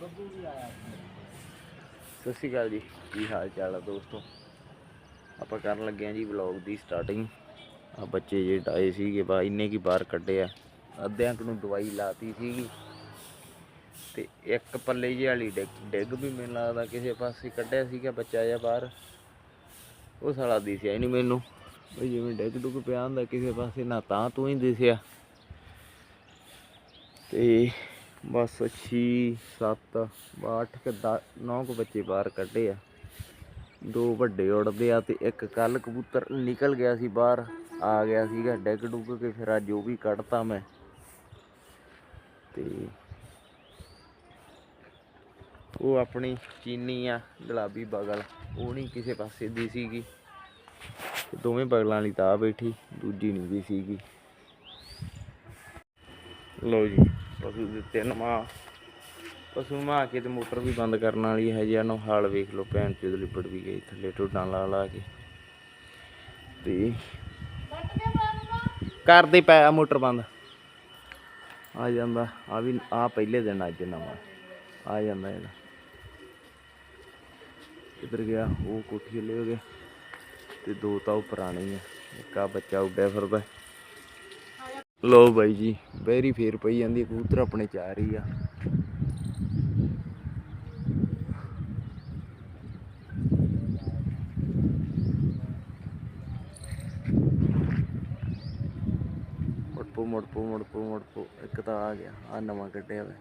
ਸਤਿ ਸ਼੍ਰੀ ਅਕਾਲ ਜੀ। ਕੀ ਹਾਲ ਚਾਲ ਆ ਦੋਸਤੋ? ਆਪਾਂ ਕਰਨ ਲੱਗੇ ਆ ਜੀ ਵਲੌਗ ਦੀ ਸਟਾਰਟਿੰਗ ਆ ਬੱਚੇ ਜੇ ਡਾਏ ਸੀਗੇ, ਬਾ ਇੰਨੇ ਕੀ ਬਾਹਰ ਕੱਢੇ ਆ। ਅੱਧਿਆਂ ਨੂੰ ਦਵਾਈ ਲਾਤੀ ਸੀਗੀ। ਤੇ ਇੱਕ ਪੱਲੇ ਜਿਹੀ ਵਾਲੀ ਡਿੱਗ ਡਿੱਗ ਵੀ ਮੈਨੂੰ ਲੱਗਦਾ ਕਿਸੇ ਪਾਸੇ ਕੱਢਿਆ ਸੀਗਾ ਬੱਚਾ ਜਿਹਾ ਬਾਹਰ। ਉਹ ਸਾਲਾ ਦਿਸਿਆ ਹੀ ਨਹੀਂ ਮੈਨੂੰ। ਉਹ ਜਿਵੇਂ ਡਿੱਗ ਡੁੱਗ ਪਿਆ ਹੁੰਦਾ ਕਿਸੇ ਪਾਸੇ, ਨਾ ਤਾਂ ਤੂੰ ਹੀ ਦਿਸਿਆ। ਤੇ ਬਸ 6 7 8 ਕਿ 9 ਕੁ ਬੱਚੇ ਬਾਹਰ ਕੱਢੇ ਆ। ਦੋ ਵੱਡੇ ਉੜਦੇ ਆ ਤੇ ਇੱਕ ਕੱਲ ਕਬੂਤਰ ਨਿਕਲ ਗਿਆ ਸੀ ਬਾਹਰ, ਆ ਗਿਆ ਸੀਗਾ ਡਿੱਗ ਡੁੱਗ ਕੇ, ਫਿਰ ਅੱਜ ਉਹ ਵੀ ਕੱਢਤਾ ਮੈਂ। ਤੇ ਉਹ ਆਪਣੀ ਚੀਨੀ ਆ, ਗੁਲਾਬੀ ਬਗਲ, ਉਹ ਨਹੀਂ ਕਿਸੇ ਪਾਸੇ ਦੀ ਸੀਗੀ। ਦੋਵੇਂ ਬਗਲਾਂ ਵਾਲੀ ਤਾਂ ਬੈਠੀ, ਦੂਜੀ ਨਹੀਂ ਦੀ ਸੀਗੀ। ਲਓ ਜੀ। ਪਸ਼ੂ ਦਿੱਤੇ ਨਮਾ ਪਸ਼ੂ ਮਾ ਕੇ ਤੇ ਮੋਟਰ ਵੀ ਬੰਦ ਕਰਨ ਵਾਲੀ ਹੈ ਜੀ ਇਹਨੂੰ ਹਾਲ ਵੇਖ ਲਓ, ਭੈਣ ਚੋਦ ਲਿਪੜ ਵੀ ਗਈ ਥੱਲੇ ਟੋਡਾਂ ਲਾ ਲਾ ਕੇ। ਤੇ ਕਰਦੇ ਪਿਆ ਮੋਟਰ ਬੰਦ। ਆ ਜਾਂਦਾ, ਆ ਵੀ ਆ ਪਹਿਲੇ ਦਿਨ ਅੱਜ ਨਵਾਂ। ਆ ਜਾਂਦਾ ਇਹਦਾ। ਇੱਧਰ ਗਿਆ? ਉਹ ਕੋਠੀ ਲੈ ਗਿਆ। ਤੇ ਦੋ ਤਾਂ ਉਹ ਪੁਰਾਣੇ ਹੀ ਆ। ਇੱਕ ਆ ਬੱਚਾ ਉੱਡਿਆ ਫਿਰਦਾ। ਲੋ ਬਾਈ ਜੀ ਬੈਰੀ ਫੇਰ ਪਈ ਜਾਂਦੀ ਆ, ਕਬੂਤਰ ਆਪਣੇ ਚਾਰ ਹੀ ਆ। ਮੁੜਪੋ ਮੁੜਪੋ ਮੁੜਪੋ ਮੁੜਪੋ ਇੱਕ ਤਾਂ ਆ ਗਿਆ ਆ ਨਵਾਂ ਕੱਢਿਆ ਵੇ।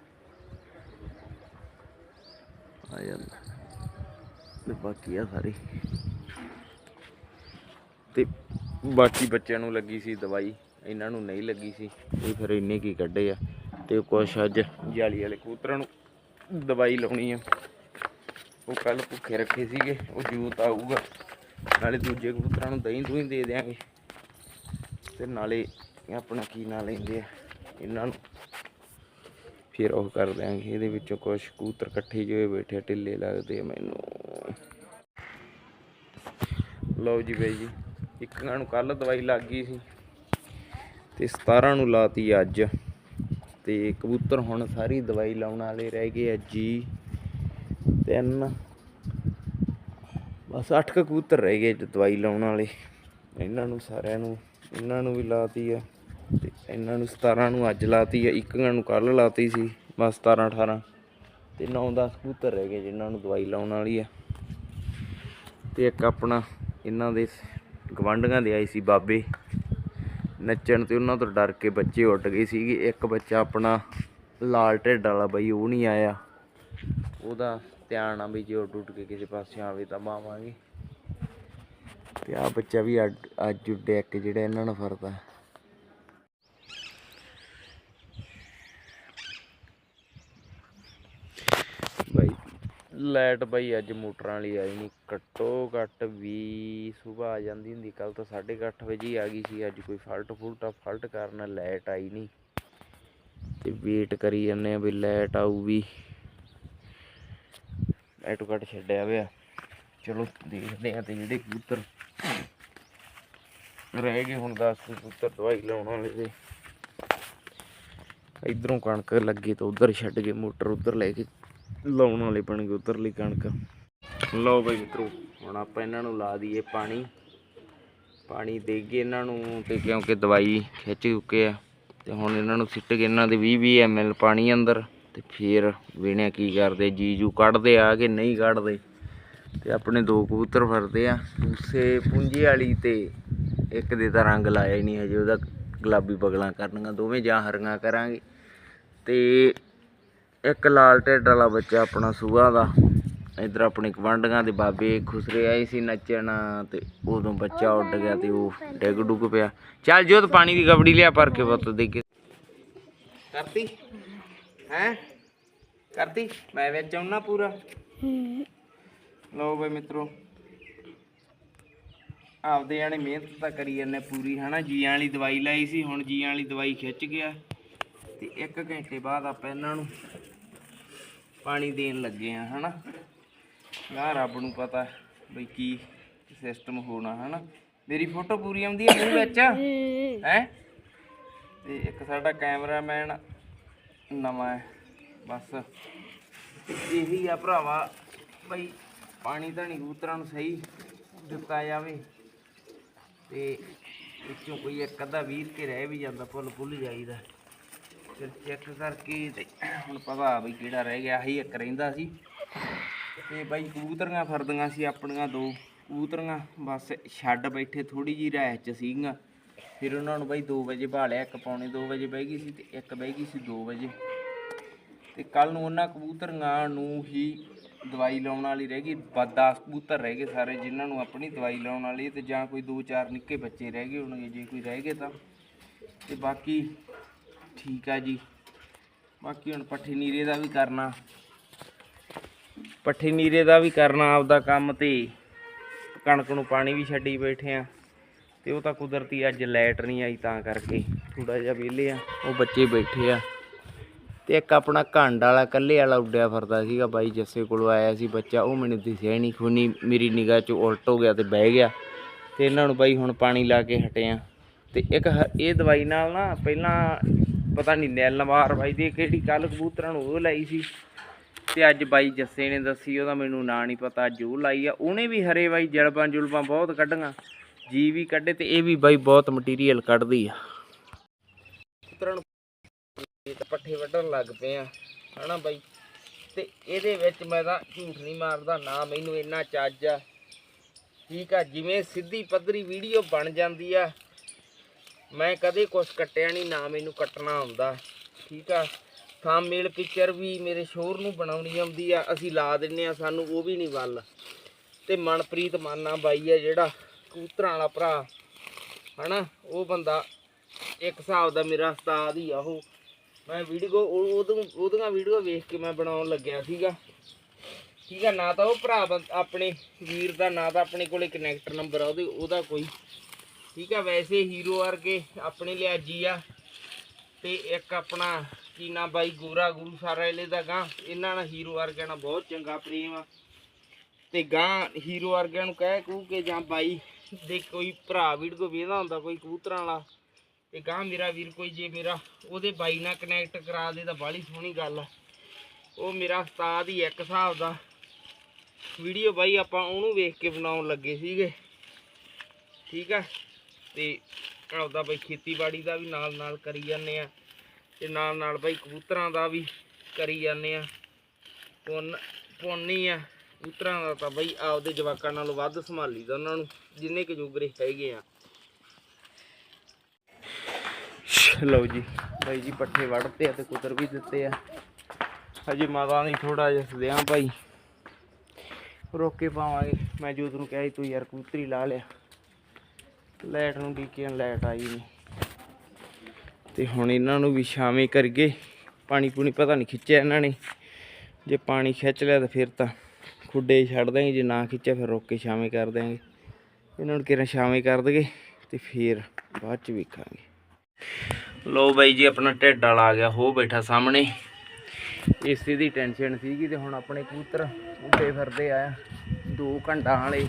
ਆ ਜਾਂਦਾ। ਤੇ ਬਾਕੀ ਆ ਸਾਰੇ। ਤੇ ਬਾਕੀ ਬੱਚਿਆਂ ਨੂੰ ਲੱਗੀ ਸੀ ਦਵਾਈ। ਇਹਨਾਂ ਨੂੰ ਨਹੀਂ ਲੱਗੀ ਸੀ, ਇਹ ਫਿਰ ਇੰਨੇ ਕੀ ਕੱਢੇ ਆ। ਤੇ ਕੁਛ ਅੱਜ ਜਾਲੀ ਵਾਲੇ ਕਬੂਤਰਾਂ ਨੂੰ ਦਵਾਈ ਲਾਉਣੀ ਆ। ਉਹ ਕੱਲ ਭੁੱਖੇ ਰੱਖੇ ਸੀਗੇ, ਉਹ ਜੂਤ ਆਊਗਾ। ਨਾਲੇ ਦੂਜੇ ਕਬੂਤਰਾਂ ਨੂੰ ਦਹੀਂ ਦੂਹੀਂ ਦੇ ਦਿਆਂਗੇ। ਤੇ ਨਾਲੇ ਆਪਣਾ ਕੀ ਨਾਂ ਲੈਂਦੇ ਆ, ਇਹਨਾਂ ਨੂੰ ਫਿਰ ਉਹ ਕਰ ਦਿਆਂਗੇ। ਇਹਦੇ ਵਿੱਚੋਂ ਕੁਝ ਕਬੂਤਰ ਇਕੱਠੇ ਜਿਹੇ ਬੈਠੇ ਢਿੱਲੇ ਲੱਗਦੇ ਆ ਮੈਨੂੰ। ਲਓ ਜੀ ਬਾਈ ਜੀ, ਇੱਕਾਂ ਨੂੰ ਕੱਲ ਦਵਾਈ ਲੱਗ ਗਈ ਸੀ। ਤੇ 17 ਨੂੰ ਲਾਤੀ ਅੱਜ। ਤੇ ਕਬੂਤਰ ਹੁਣ ਸਾਰੀ ਦਵਾਈ ਲਾਉਣ ਵਾਲੇ ਰਹਿ ਗਏ ਆ ਜੀ। ਤਿੰਨ, ਬਸ 8 ਕਬੂਤਰ ਰਹਿ ਗਏ ਦਵਾਈ ਲਾਉਣ ਵਾਲੇ। ਇਹਨਾਂ ਨੂੰ ਸਾਰਿਆਂ ਨੂੰ, ਇਹਨਾਂ ਨੂੰ ਵੀ ਲਾਤੀ ਆ ਤੇ ਇਹਨਾਂ ਨੂੰ 17 ਨੂੰ ਅੱਜ ਲਾਤੀ ਆ ਇੱਕ ਨੂੰ ਕੱਲ ਲਾਤੀ ਸੀ, ਬਸ 17 18 ਤੇ 9 10 ਕਬੂਤਰ ਰਹਿ ਗਏ ਜਿਨ੍ਹਾਂ ਨੂੰ ਦਵਾਈ ਲਾਉਣ ਵਾਲੀ ਆ। ਤੇ ਇੱਕ ਆਪਣਾ ਇਹਨਾਂ ਦੇ ਗਵਾਂਢੀਆਂ ਦੇ ਆਏ ਸੀ ਬਾਬੇ। ਨੱਚਣ ਤੇ ਉਹਨਾਂ ਤੋਂ ਡਰ ਕੇ ਬੱਚੇ ਉੱਡ ਗਏ ਸੀਗੇ। ਇੱਕ ਬੱਚਾ ਆਪਣਾ ਲਾਲ ਢਿੱਡ ਵਾਲਾ ਬਈ, ਉਹ ਨਹੀਂ ਆਇਆ। ਉਹਦਾ ਧਿਆਨ ਆ ਵੀ ਜੇ ਉੱਡ ਉੱਡ ਕੇ ਕਿਸੇ ਪਾਸੇ ਆਵੇ ਤਾਂ ਮਾਵਾਂਗੇ ਤੇ ਆ ਬੱਚਾ ਵੀ ਅੱਜ ਅੱਜ ਉੱਡਿਆ ਇੱਕ ਜਿਹੜਾ ਇਹਨਾਂ ਨੂੰ ਫਰਦਾ ਬਾਈ ਲਾਈਟ ਬਾਈ ਅੱਜ ਮੋਟਰਾਂ ਵਾਲੀ ਆਈ ਨਹੀਂ ਘੱਟੋ ਘੱਟ ਵੀ ਸਵੇਰ ਆ ਜਾਂਦੀ ਹੁੰਦੀ ਕੱਲ ਤਾਂ 8:30 ਵਜੇ ਹੀ ਆ ਗਈ ਸੀ, ਅੱਜ ਕੋਈ ਫਾਲਟ ਫੁਲਟਾ ਫਾਲਟ ਕਾਰਨ ਲਾਈਟ ਆਈ ਨਹੀਂ ਤੇ ਵੇਟ ਕਰੀ ਜਾਂਦੇ ਆ ਵੀ ਲਾਈਟ ਆਊਗੀ। ਵੀ ਲਾਈਟ ਕੱਟ ਛੱਡਿਆ ਹੋਇਆ ਚਲੋ ਦੇਖਦੇ ਆ ਤੇ ਜਿਹੜੇ ਕਬੂਤਰ ਰਹਿ ਗਏ, ਹੁਣ 10 ਕਬੂਤਰ ਦਵਾਈ ਲਾਉਣ ਵਾਲੇ ਦੇ ਇਧਰੋਂ ਕਣਕ ਲੱਗੀ ਤਾਂ ਉਧਰ ਛੱਡ ਕੇ ਮੋਟਰ ਉਧਰ ਲੈ ਕੇ ਲਾਉਣ ਵਾਲੇ ਬਣ ਗਏ ਉਧਰਲੀ ਕਣਕ। ਲਓ ਬਈ ਮਿੱਤਰੋ, ਹੁਣ ਆਪਾਂ ਇਹਨਾਂ ਨੂੰ ਲਾ ਦਈਏ ਪਾਣੀ। ਪਾਣੀ ਦੇ ਕੇ ਇਹਨਾਂ ਨੂੰ ਤੇ ਕਿਉਂਕਿ ਦਵਾਈ ਖਿੱਚ ਚੁੱਕੇ ਆ, ਤੇ ਹੁਣ ਇਹਨਾਂ ਨੂੰ ਸਿੱਟ ਕੇ ਇਹਨਾਂ ਦੇ 20 20 ml ਪਾਣੀ ਅੰਦਰ, ਤੇ ਫੇਰ ਵੇਣਿਆ ਕੀ ਕਰਦੇ, ਜੀਜੂ ਕੱਢਦੇ ਆ ਕਿ ਨਹੀਂ ਕੱਢਦੇ। ਤੇ ਆਪਣੇ ਦੋ ਕਬੂਤਰ ਫਰਦੇ ਆ ਉਸੇ ਪੁੰਜੀ ਵਾਲੀ ਤੇ ਇੱਕ ਦੇ ਤਾਂ ਰੰਗ ਲਾਇਆ ਹੀ ਨਹੀਂ ਹਜੇ, ਉਹਦਾ ਗੁਲਾਬੀ ਬਗਲਾਂ ਕਰਨੀਆਂ, ਦੋਵੇਂ ਜਾਂ ਹਰੀਆਂ ਕਰਾਂਗੇ। ਤੇ ਇੱਕ ਲਾਲ ਢਿੱਡ ਵਾਲਾ ਬੱਚਾ ਆਪਣਾ ਸੂਆ ਦਾ। ਇਧਰ ਆਪਣੇ ਗਵਾਂਢੀਆਂ ਦੇ ਬਾਬੇ ਖੁਸਰੇ ਆਏ ਸੀ ਨੱਚਣ ਤੇ ਉਦੋਂ ਬੱਚਾ ਉੱਡ ਗਿਆ ਤੇ ਉਹ ਡਿੱਗ ਡੁੱਗ ਪਿਆ। ਚੱਲ ਜੋਤ, ਪਾਣੀ ਦੀ ਗਬੜੀ ਲਿਆ ਭਰ ਕੇ ਪੁੱਤ ਦੇ ਕੇ। ਕਰਤੀ? ਹੈ? ਕਰਤੀ? ਮੈਂ ਵਿੱਚ ਆਉਣਾ ਪੂਰਾ। ਲਓ ਬਈ ਮਿੱਤਰੋ। ਆਪਦੇ ਜਾਣੇ ਮਿਹਨਤ ਤਾਂ ਕਰੀ ਜਾਂਦੇ ਪੂਰੀ, ਹਨਾ? ਜੀਆਂ ਵਾਲੀ ਦਵਾਈ ਲਾਈ ਸੀ, ਹੁਣ ਜੀਆਂ ਵਾਲੀ ਦਵਾਈ ਖਿੱਚ ਗਿਆ। ਤੇ 1 ਘੰਟੇ ਬਾਅਦ ਆਪਾਂ ਇਹਨਾਂ ਨੂੰ ਪਾਣੀ ਦੇਣ ਲੱਗੇ ਆ ਹਨਾ? ਯਾਰ ਰੱਬ ਨੂੰ ਪਤਾ ਬਈ ਕੀ ਸਿਸਟਮ ਹੋਣਾ ਹਨਾ? ਮੇਰੀ ਫੋਟੋ ਪੂਰੀ ਆਉਂਦੀ ਹੈ ਮੂੰਹ ਵਿੱਚ? ਹੈ ਤੇ ਇੱਕ ਸਾਡਾ ਕੈਮਰਾਮੈਨ ਨਵਾਂ ਹੈ ਬਸ। ਇਹੀ ਆ ਭਰਾਵਾ ਬਈ ਪਾਣੀ ਧਾਣੀ ਕਬੂਤਰਾਂ ਨੂੰ ਸਹੀ ਦਿੱਤਾ ਜਾਵੇ। ਤੇ ਵਿੱਚੋਂ ਕੋਈ ਇੱਕ ਅੱਧਾ ਵੀਰ ਕੇ ਰਹਿ ਵੀ ਜਾਂਦਾ ਭੁੱਲ ਭੁੱਲ ਜਾਈਦਾ। ਫਿਰ ਚੈੱਕ ਕਰਕੇ ਤੇ ਹੁਣ ਪਤਾ ਵੀ ਕਿਹੜਾ ਰਹਿ ਗਿਆ ਸੀ, ਇੱਕ ਰਹਿੰਦਾ ਸੀ। ਤੇ ਬਾਈ ਕਬੂਤਰੀਆਂ ਫਰਦੀਆਂ ਸੀ ਆਪਣੀਆਂ ਦੋ ਕਬੂਤਰੀਆਂ, ਬਸ ਛੱਡ ਬੈਠੇ ਥੋੜੀ ਜੀ ਰਹਿ ਚ ਸੀਗੀਆਂ। ਫਿਰ ਉਹਨਾਂ ਨੂੰ ਬਾਈ 2 ਵਜੇ ਭਾਲਿਆ, ਇੱਕ ਪੌਣੇ 2 ਵਜੇ ਬਹਿ ਗਈ ਸੀ ਤੇ ਇੱਕ ਬਹਿ ਗਈ ਸੀ 2 ਵਜੇ। ਤੇ ਕੱਲ ਨੂੰ ਉਹਨਾਂ ਕਬੂਤਰੀਆਂ ਨੂੰ ਹੀ ਦਵਾਈ ਲਾਉਣ ਵਾਲੀ ਰਹਿ ਗਈ 10 ਕਬੂਤਰ ਰਹਿ ਗਏ ਸਾਰੇ, ਜਿਨ੍ਹਾਂ ਨੂੰ ਆਪਣੀ ਦਵਾਈ ਲਾਉਣ ਵਾਲੀ ਤੇ ਜਾਂ ਕੋਈ 2-4 ਨਿੱਕੇ ਬੱਚੇ ਰਹਿ ਗਏ ਹੋਣਗੇ, ਜੇ ਕੋਈ ਰਹਿ ਗਏ ਤਾਂ। ਤੇ ਬਾਕੀ ਠੀਕ ਆ ਜੀ। ਬਾਕੀ ਹੁਣ ਪੱਠੇ ਨੀਰੇ ਦਾ ਵੀ ਕਰਨਾ। ਪੱਠੇ ਨੀਰੇ ਦਾ ਵੀ ਕਰਨਾ ਆਪਦਾ ਕੰਮ ਤੇ। ਕਣਕ ਨੂੰ ਪਾਣੀ ਵੀ ਛੱਡੀ ਬੈਠੇ ਆ। ਤੇ ਉਹ ਤਾਂ ਕੁਦਰਤੀ ਅੱਜ ਲਾਈਟ ਨਹੀਂ ਆਈ ਤਾਂ ਕਰਕੇ ਥੋੜਾ ਜਿਹਾ ਵਿਹਲੇ ਆ। ਉਹ ਬੱਚੇ ਬੈਠੇ ਆ। ਤੇ ਇੱਕ ਆਪਣਾ ਘੰਡ ਵਾਲਾ ਕੱਲੇ ਵਾਲਾ ਉੱਡਿਆ ਫਿਰਦਾ ਸੀਗਾ ਬਾਈ ਜੱਸੇ ਕੋਲੋਂ ਆਇਆ ਸੀ ਬੱਚਾ। ਉਹ ਮੈਨੂੰ ਦਿਸਿਆ ਹੀ ਨਹੀਂ, ਖੁਨੀ ਮੇਰੀ ਨਿਗਾਹ 'ਚ ਉਲਟ ਹੋ ਗਿਆ ਤੇ ਬਹਿ ਗਿਆ। ਤੇ ਇਹਨਾਂ ਨੂੰ ਬਾਈ ਹੁਣ ਪਾਣੀ ਲਾ ਕੇ ਹਟੇ ਆ। ਤੇ ਇੱਕ ਹ- ਇਹ ਦਵਾਈ ਨਾਲ ਨਾ ਪਹਿਲਾਂ ਪਤਾ ਨਹੀਂ ਨੈਲ ਮਾਰ ਬਾਈ ਦੀ ਕਿਹੜੀ ਕੱਲ ਕਬੂਤਰਾਂ ਨੂੰ ਉਹ ਲਾਈ ਸੀ। ਤੇ ਅੱਜ ਬਾਈ ਜੱਸੇ ਨੇ ਦੱਸੀ, ਉਹਦਾ ਮੈਨੂੰ ਨਾਂ ਨਹੀਂ ਪਤਾ, ਅੱਜ ਉਹ ਲਾਈ ਆ। ਉਹਨੇ ਵੀ ਹਰੇ ਬਾਈ ਜਲਬਾਂ ਜੁਲਬਾਂ ਬਹੁਤ ਕੱਢੀਆਂ, ਜੀ ਵੀ ਕੱਢੇ ਤੇ ਇਹ ਵੀ ਬਾਈ ਬਹੁਤ ਮਟੀਰੀਅਲ ਕੱਢਦੀ ਆ। ਕਬੂਤਰਾਂ ਨੂੰ ਪੱਠੇ ਵੱਢਣ ਲੱਗ ਪਏ ਆ, ਹਨਾ ਬਾਈ? ਤੇ ਇਹਦੇ ਵਿੱਚ ਮੈਂ ਤਾਂ ਝੂਠ ਨਹੀਂ ਮਾਰਦਾ, ਨਾ ਮੈਨੂੰ ਇੰਨਾ ਚੱਜ ਆ। ਠੀਕ ਆ, ਜਿਵੇਂ ਸਿੱਧੀ ਪੱਧਰੀ ਵੀਡੀਓ ਬਣ ਜਾਂਦੀ ਆ ਮੈਂ ਕਦੇ ਕੁਛ ਕੱਟਿਆ ਨਹੀਂ, ਨਾ ਮੈਨੂੰ ਕੱਟਣਾ ਆਉਂਦਾ। ਠੀਕ ਆ? ਥੰਬਨੇਲ ਪਿਕਚਰ ਵੀ ਮੇਰੇ ਸ਼ੋਰ ਨੂੰ ਬਣਾਉਣੀ ਆਉਂਦੀ ਆ, ਅਸੀਂ ਲਾ ਦਿੰਨੇ ਆ, ਸਾਨੂੰ ਉਹ ਵੀ ਨਹੀਂ ਵੱਲ। ਤੇ ਮਨਪ੍ਰੀਤ ਮਾਨਾ ਬਾਈ ਆ ਜਿਹੜਾ ਕਬੂਤਰਾਂ ਵਾਲਾ ਭਰਾ। ਹਨਾ? ਉਹ ਬੰਦਾ ਇੱਕ ਹਿਸਾਬ ਦਾ ਮੇਰਾ ਉਸਤਾਦ ਹੀ ਆ ਉਹ। ਮੈਂ ਵੀਡੀਓ ਉਹਦੋਂ, ਉਹਦੀਆਂ ਵੀਡੀਓ ਵੇਖ ਕੇ ਮੈਂ ਬਣਾਉਣ ਲੱਗਿਆ ਸੀਗਾ। ਠੀਕ ਆ? ਨਾ ਤਾਂ ਉਹ ਭਰਾ ਬੰ- ਆਪਣੇ ਵੀਰ ਦਾ, ਨਾ ਤਾਂ ਆਪਣੇ ਕੋਲੇ ਕਨੈਕਟਰ ਨੰਬਰ ਆ, ਉਹਦੇ, ਉਹਦਾ ਕੋਈ ਠੀਕ ਆ, ਵੈਸੇ ਹੀਰੋ ਵਰਗੇ ਆਪਣੇ ਲਿਆਜੀ ਆ। ਤੇ ਇੱਕ ਆਪਣਾ ਕੀ ਨਾ ਬਾਈ, ਗੋਰਾ ਗੁਰੂ ਸਾਰਾ ਇਹਲੇ ਦਾ ਗਾਂ ਇਹਨਾਂ ਨਾਲ ਹੀਰੋ ਵਰਗਿਆਂ ਨਾਲ ਬਹੁਤ ਚੰਗਾ ਪ੍ਰੇਮ ਆ। ਤੇ ਗਾਂ ਹੀਰੋ ਵਰਗਿਆਂ ਨੂੰ ਕਹਿ ਕੂ ਕੇ ਜਾਂ ਬਾਈ ਦੇ ਕੋਈ ਭਰਾ ਵੀਡੀਓ ਵੇਖਦਾ ਹੁੰਦਾ, ਕੋਈ ਕਬੂਤਰਾਂ ਵਾਲਾ। ਤੇ ਗਾਂ ਮੇਰਾ ਵੀਰ ਕੋਈ ਜੇ ਮੇਰਾ, ਉਹਦੇ ਬਾਈ ਨਾਲ ਕਨੈਕਟ ਕਰਾ ਦੇ ਤਾਂ ਬਾਹਲੀ ਸੋਹਣੀ ਗੱਲ ਆ। ਉਹ ਮੇਰਾ ਉਸਤਾਦ ਹੀ ਇੱਕ ਹਿਸਾਬ ਦਾ। ਵੀਡੀਓ ਬਾਈ ਆਪਾਂ ਉਹਨੂੰ ਵੇਖ ਕੇ ਬਣਾਉਣ ਲੱਗੇ ਸੀਗੇ। ਠੀਕ ਆ। ਤੇ ਆਪਦਾ ਬਈ ਖੇਤੀਬਾੜੀ ਦਾ ਵੀ ਨਾਲ ਨਾਲ ਕਰੀ ਜਾਂਦੇ ਆ ਤੇ ਨਾਲ ਨਾਲ ਬਈ ਕਬੂਤਰਾਂ ਦਾ ਵੀ ਕਰੀ ਜਾਂਦੇ ਆ। ਪੁੰਨ, ਪੁੰਨੀ ਆ। ਕਬੂਤਰਾਂ ਦਾ ਤਾਂ ਬਈ ਆਪਦੇ ਜਵਾਕਾਂ ਨਾਲੋਂ ਵੱਧ ਸੰਭਾਲੀਦਾ ਉਹਨਾਂ ਨੂੰ, ਜਿੰਨੇ ਕੁ ਜੋਗਰੇ ਹੈਗੇ ਆ। ਲਓ ਜੀ, ਬਾਈ ਜੀ ਪੱਠੇ ਵੜਤੇ ਆ ਤੇ ਕੁਤਰ ਵੀ ਦਿੱਤੇ ਆ। ਹਜੇ ਮਾਤਾ ਨਹੀਂ ਥੋੜਾ ਜਿਹਾ ਸਦਿਆਂ ਭਾਈ। ਰੋਕੇ ਪਾਵਾਂਗੇ। ਮੈਂ ਜੋਤ ਨੂੰ ਕਿਹਾ ਸੀ, ਤੂੰ ਯਾਰ ਕਬੂਤਰੀ ਲਾ ਲਿਆ। ਲਾਈਟ ਨੂੰ ਡੀਕਿਆਂ ਲਾਈਟ ਆਈ ਨਹੀਂ ਤੇ ਹੁਣ ਇਹਨਾਂ ਨੂੰ ਵੀ ਸ਼ਾਮੇ ਕਰਗੇ ਪਾਣੀ ਪੂਣੀ ਪਤਾ ਨਹੀਂ ਖਿੱਚਿਆ ਇਹਨਾਂ ਨੇ। ਜੇ ਪਾਣੀ ਖਿੱਚ ਲਿਆ ਤਾਂ ਫਿਰ ਤਾਂ ਖੁੱਡੇ ਛੱਡ ਦਾਂਗੇ ਜੇ ਨਾ ਖਿੱਚਿਆ ਫਿਰ ਰੋਕ ਕੇ ਸ਼ਾਮੇ ਕਰ ਦਾਂਗੇ ਇਹਨਾਂ ਨੂੰ ਕਿਰਾਂ ਸ਼ਾਮੇ ਕਰ ਦਗੇ ਤੇ ਫਿਰ ਬਾਅਦ ਚ ਵੇਖਾਂਗੇ। ਲੋ ਬਾਈ ਜੀ, ਆਪਣਾ ਢਿੱਡ ਵਾਲਾ ਆ ਗਿਆ, ਹੋ ਬੈਠਾ ਸਾਹਮਣੇ। ਇਸੇ ਦੀ ਟੈਨਸ਼ਨ ਸੀਗੀ ਤੇ ਹੁਣ ਆਪਣੇ ਕਬੂਤਰ ਉੱਡੇ ਫਿਰਦੇ ਆ। ਦੋ ਘੰਟਾ ਵਾਲੇ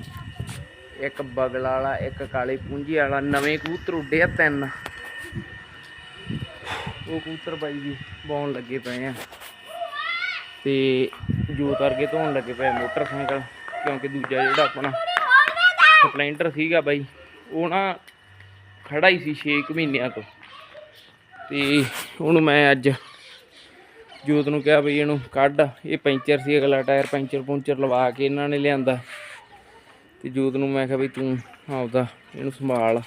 ਇੱਕ ਬਗਲ ਵਾਲਾ, ਇੱਕ ਕਾਲੇ ਪੂੰਜੀ ਵਾਲਾ, ਨਵੇਂ ਕਬੂਤਰ ਉੱਡੇ ਆ ਤਿੰਨ। ਉਹ ਕਬੂਤਰ ਬਾਈ ਜੀ ਬੌਣ ਲੱਗੇ ਪਏ ਆ। ਤੇ ਜੋਤ ਵਰਗੇ ਧੋਣ ਲੱਗੇ ਪਏ ਮੋਟਰਸਾਈਕਲ, ਕਿਉਂਕਿ ਦੂਜਾ ਜਿਹੜਾ ਆਪਣਾ ਸਪਲੈਂਡਰ ਸੀਗਾ ਬਾਈ, ਉਹ ਨਾ ਖੜਾ ਹੀ ਸੀ 6 ਮਹੀਨਿਆਂ ਤੋਂ। ਤੇ ਉਹਨੂੰ ਮੈਂ ਅੱਜ ਜੋਤ ਨੂੰ ਕਿਹਾ ਬਈ ਇਹਨੂੰ ਕੱਢ, ਇਹ ਪੈਂਚਰ ਸੀ ਅਗਲਾ ਟਾਇਰ, ਪੈਂਚਰ ਪੁੰਚਰ ਲਵਾ ਕੇ ਇਹਨਾਂ ਨੇ ਲਿਆਂਦਾ। ਤੇ ਜੋਤ ਨੂੰ ਮੈਂ ਕਿਹਾ ਬਈ ਤੂੰ ਆਪਦਾ ਇਹਨੂੰ ਸੰਭਾਲ,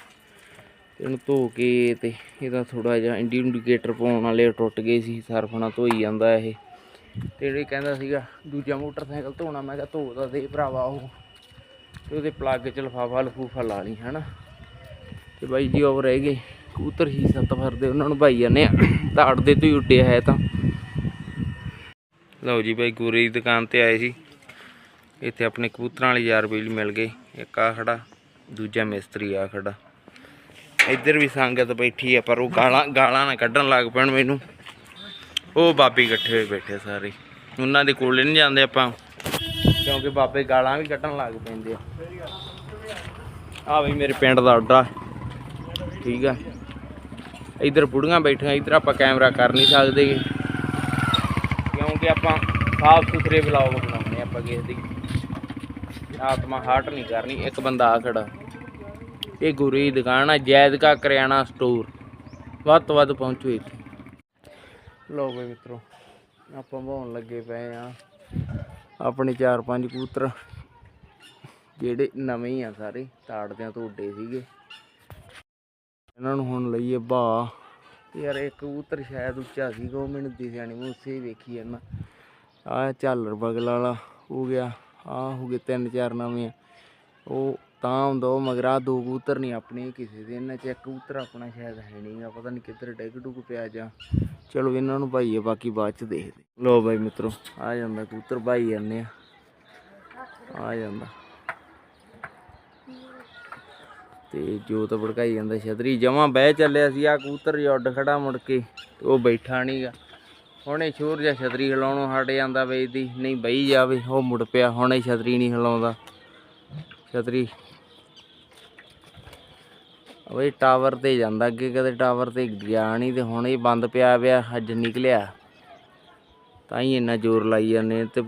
ਤੇ ਇਹਨੂੰ ਧੋ ਕੇ ਤੇ ਇਹਦਾ ਥੋੜਾ ਜਿਹਾ ਇੰਡੀਕੇਟਰ ਪਾਉਣ ਵਾਲੇ ਟੁੱਟ ਗਏ ਸੀ, ਸਰਫਣਾ ਧੋਈ ਜਾਂਦਾ ਇਹ। ਤੇ ਇਹ ਕਹਿੰਦਾ ਸੀਗਾ, ਦੂਜਾ ਮੋਟਰਸਾਈਕਲ ਧੋਣਾ, ਮੈਂ ਕਿਹਾ ਧੋ ਦਾ ਦੇ ਭਰਾਵਾ ਉਹ। ਤੇ ਉਹਦੇ ਪਲੱਗ ਚ ਲਫਾਫਾ ਲਫੂਫਾ ਲਾ ਲਈ, ਹਨਾ। ਤੇ ਬਾਈ ਜੀ ਉਹ ਰਹਿ ਗਏ, ਕਬੂਤਰ ਹੀ ਸੱਤ ਫਰਦੇ ਉਹਨਾਂ ਨੂੰ ਭਾਈ ਜਾਂਦੇ ਆ। ਧਾੜ ਦੇ ਤੋਂ ਹੀ ਉੱਡਿਆ ਹੈ ਤਾਂ। ਲਓ ਜੀ ਬਾਈ, ਗੋਰੇ ਦੀ ਦੁਕਾਨ ਤੇ ਆਏ ਸੀ। ਇੱਥੇ ਆਪਣੇ ਕਬੂਤਰਾਂ ਵਾਲੀ ਯਾਰ ਬਿਜਲੀ ਮਿਲ ਗਏ ਇੱਕ ਆ ਖੜਾ, ਦੂਜਾ ਮਿਸਤਰੀ ਆ ਖੜਾ। ਇੱਧਰ ਵੀ ਸੰਗਤ ਬੈਠੀ ਆ, ਪਰ ਉਹ ਗਾਲਾਂ ਗਾਲਾਂ ਨਾ ਕੱਢਣ ਲੱਗ ਪੈਣ ਮੈਨੂੰ। ਉਹ ਬਾਬੇ ਇਕੱਠੇ ਹੋਏ ਬੈਠੇ ਸਾਰੇ। ਉਹਨਾਂ ਦੇ ਕੋਲ ਨਹੀਂ ਜਾਂਦੇ ਆਪਾਂ। ਕਿਉਂਕਿ ਬਾਬੇ ਗਾਲਾਂ ਵੀ ਕੱਢਣ ਲੱਗ ਪੈਂਦੇ ਆ। ਆ ਬਈ ਮੇਰੇ ਪਿੰਡ ਦਾ ਆਰਡਰ ਠੀਕ ਆ। ਇੱਧਰ ਬੁੜੀਆਂ ਬੈਠੀਆਂ, ਇੱਧਰ ਆਪਾਂ ਕੈਮਰਾ ਕਰ ਨਹੀਂ ਸਕਦੇ। ਕਿਉਂਕਿ ਆਪਾਂ ਸਾਫ਼ ਸੁਥਰੇ ਵਲੌਗ ਬਣਾਉਣੇ ਆਪਾਂ ਕਿਸੇ ਦੀ। ਆਤਮਾ ਹਾਰਟ ਨਹੀਂ ਕਰਨੀ, ਇੱਕ ਬੰਦਾ ਆ ਖੜਾ। ਇਹ ਗੁਰੂ ਦੀ ਦੁਕਾਨ ਆ, ਜੈਦ ਕਾ ਕਰਿਆਣਾ ਸਟੋਰ ਵੱਧ ਤੋਂ ਵੱਧ ਪਹੁੰਚੋ ਇੱਥੇ। ਲੋ ਬਈ ਮਿੱਤਰੋ, ਆਪਾਂ ਭਾਉਣ ਲੱਗੇ ਪਏ ਆ। ਆਪਣੇ ਚਾਰ ਪੰਜ ਕਬੂਤਰ, ਜਿਹੜੇ ਨਵੇਂ ਆ ਸਾਰੇ, ਤਾੜਦਿਆਂ ਤੋਂ ਉੱਡੇ ਸੀਗੇ। ਇਹਨਾਂ ਨੂੰ ਹੁਣ ਲਈਏ ਬਾ ਯਾਰ ਇੱਕ ਕਬੂਤਰ ਸ਼ਾਇਦ ਉੱਚਾ ਸੀਗਾ, ਉਹ ਮੈਨੂੰ ਦਿਸਿਆ ਨਹੀਂ, ਮੈਂ ਉਸੇ ਹੀ ਵੇਖੀ ਜਾਂਦਾ। ਆ ਝਾਲਰ ਬਗਲ ਵਾਲਾ ਹੋ ਗਿਆ। ਆ ਹੋ ਗਏ ਤਿੰਨ ਚਾਰ ਨਵੇਂ ਆ। ਉਹ ਤਾਂ ਹੁੰਦਾ ਉਹ, ਮਗਰ ਆਹ ਦੋ ਕਬੂਤਰ ਨਹੀਂ, ਆਪਣੇ ਕਿਸੇ ਦੇ। ਇਹਨਾਂ ਚ ਇੱਕ ਕਬੂਤਰ ਆਪਣਾ ਸ਼ਾਇਦ ਹੈ ਨਹੀਂਗਾ ਪਤਾ ਨਹੀਂ ਕਿੱਧਰ ਡਿੱਗ ਡੁੱਗ ਪਿਆ ਜਾਂ। ਚਲੋ ਇਹਨਾਂ ਨੂੰ ਭਾਈਏ ਬਾਕੀ ਬਾਅਦ ਚ ਦੇਖਦੇ। ਲੋ ਬਾਈ ਮਿੱਤਰੋ, ਆ ਜਾਂਦਾ ਕਬੂਤਰ, ਭਾਈ ਜਾਂਦੇ ਆ। ਆ ਜਾਂਦਾ। ਤੇ ਜੋਤ ਭੜਕਾਈ ਜਾਂਦਾ ਛਤਰੀ। ਜਮਾ ਬਹਿ ਚੱਲਿਆ ਸੀ ਆ ਕਬੂਤਰ ਜੱਡ ਖੜਾ ਮੁੜ ਕੇ ਉਹ ਬੈਠਾ ਨਹੀਂਗਾ ਹੁਣੇ ਸ਼ੋਰ ਜਿਹਾ ਛਤਰੀ ਹਿਲਾਉਣੋਂ ਹਟ ਜਾਂਦਾ ਵੇਚਦੀ ਨਹੀਂ ਬਈ ਜਾਵੇ, ਉਹ ਮੁੜ ਪਿਆ, ਹੁਣੇ ਛਤਰੀ ਨਹੀਂ ਹਿਲਾਉਂਦਾ। ਛਤਰੀ। ਓਏ ਟਾਵਰ ਤੇ ਜਾਂਦਾ, ਅੱਗੇ ਕਦੇ ਟਾਵਰ ਤੇ ਗਿਆ ਨਹੀਂ ਤੇ ਹੁਣ ਇਹ ਬੰਦ ਪਿਆ ਪਿਆ, ਅੱਜ ਨਿਕਲਿਆ। ਤਾਂ ਹੀ ਇੰਨਾ ਜ਼ੋਰ ਲਾਈ ਜਾਂਦੇ ਤੇ